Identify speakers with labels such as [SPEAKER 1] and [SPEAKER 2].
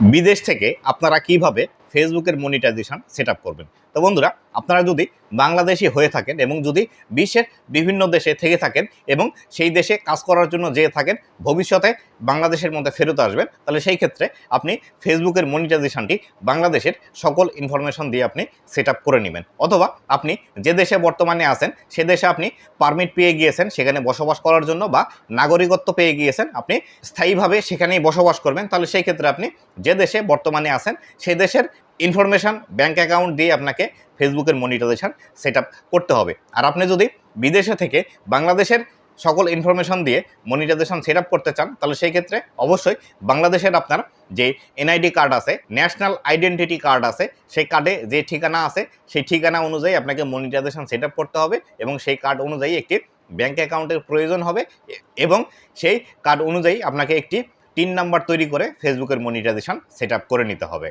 [SPEAKER 1] বিদেশ থেকে আপনারা কীভাবে ফেসবুকের মনিটাইজেশন সেট করবেন? তো বন্ধুরা আপনারা যদি বাংলাদেশি হয়ে থাকেন এবং যদি বিশ্বের বিভিন্ন দেশে থেকে থাকেন এবং সেই দেশে কাজ করার জন্য যেয়ে থাকেন, ভবিষ্যতে বাংলাদেশের মধ্যে ফেরত আসবেন, তাহলে সেই ক্ষেত্রে আপনি ফেসবুকের মনিটাইজেশনটি বাংলাদেশের সকল ইনফরমেশন দিয়ে আপনি সেট করে নেবেন। অথবা আপনি যে দেশে বর্তমানে আছেন, সে দেশে আপনি পারমিট পেয়ে গিয়েছেন, সেখানে বসবাস করার জন্য বা নাগরিকত্ব পেয়ে গিয়েছেন, আপনি স্থায়ীভাবে সেখানেই বসবাস করবেন, তাহলে সেই ক্ষেত্রে আপনি যে দেশে বর্তমানে আছেন সেই দেশের ইনফরমেশন ব্যাঙ্ক অ্যাকাউন্ট দিয়ে আপনাকে ফেসবুকের মনিটাইজেশন সেট করতে হবে। আর আপনি যদি বিদেশে থেকে বাংলাদেশের সকল ইনফরমেশন দিয়ে মনিটাইজেশন সেট করতে চান, তাহলে সেই ক্ষেত্রে অবশ্যই বাংলাদেশের আপনার যে এনআইডি কার্ড আছে, ন্যাশনাল আইডেন্টিটি কার্ড আছে, সেই কার্ডে যে ঠিকানা আছে, সেই ঠিকানা অনুযায়ী আপনাকে মনিটাইজেশন সেট করতে হবে এবং সেই কার্ড অনুযায়ী একটি ব্যাঙ্ক অ্যাকাউন্টের প্রয়োজন হবে এবং সেই কার্ড অনুযায়ী আপনাকে একটি তিন নাম্বার তৈরি করে ফেসবুকের মনিটাইজেশন সেট করে নিতে হবে।